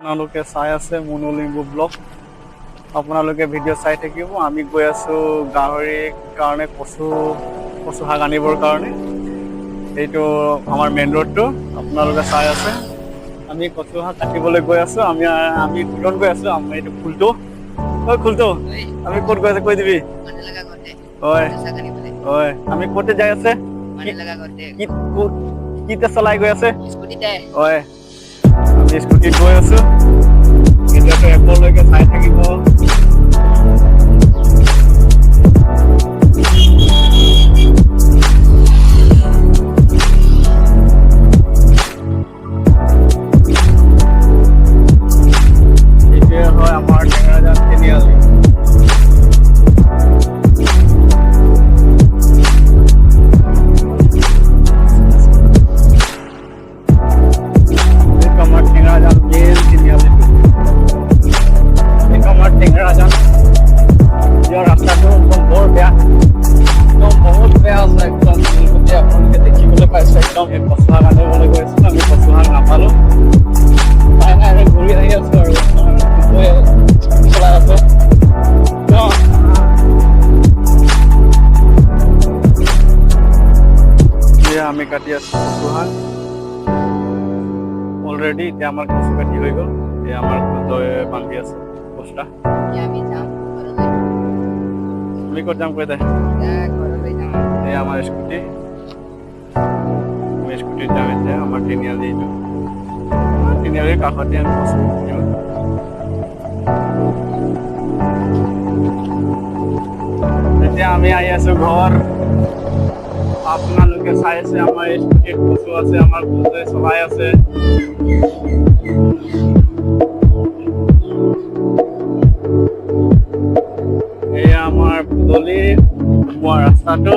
আপোনালোকে চাই আছে মুনু লিম্বু ব্লগ। আপোনালোকে ভিডিঅ' চাই থাকিব। আমি গৈ আছো গাহৰিৰ কাৰণে কচু কচু শাক আনিবৰ কাৰণে। এইটো আমাৰ মেইন ৰোডটো আপোনালোকে চাই আছে। আমি কচু শাক কাটিবলৈ গৈ আছো। আমি আমি ফুলত গৈ আছো। আমি এইটো ফুলটো। ঐ ফুলটো। আমি ক'ত গৈ আছে কৈ দিবি। হয় হয় আমি ক'তে যাই আছে? কি ক'ত চলাই গৈ আছে? হয় আমি স্কুটিত গৈ আছোঁ এতিয়াতো এপলৈকে চাই থাকিব। এতিয়া আমি কাটি আছো কচু শাক অলৰেডি এতিয়া আমাৰ কচু কাটি হৈ গ'ল এতিয়া আমাৰ বান্ধি আছে ঘৰলৈ আমি ক'ত যাম কৈ দে? এই আমাৰ স্কুটি। আমি স্কুটিত যাম এতিয়া আমাৰ তিনিআলি এইটো। তিনিআলিৰ কাষতে আমি কচু এতিয়া আমি আহি আছো ঘৰ। আপোনালোকে চাই আছে আমাৰ স্কুটিত কচু আছে, আমাৰ কচুৱে চলাই আছে। এয়া আমাৰ পদূলি পোৱা ৰাস্তাটো।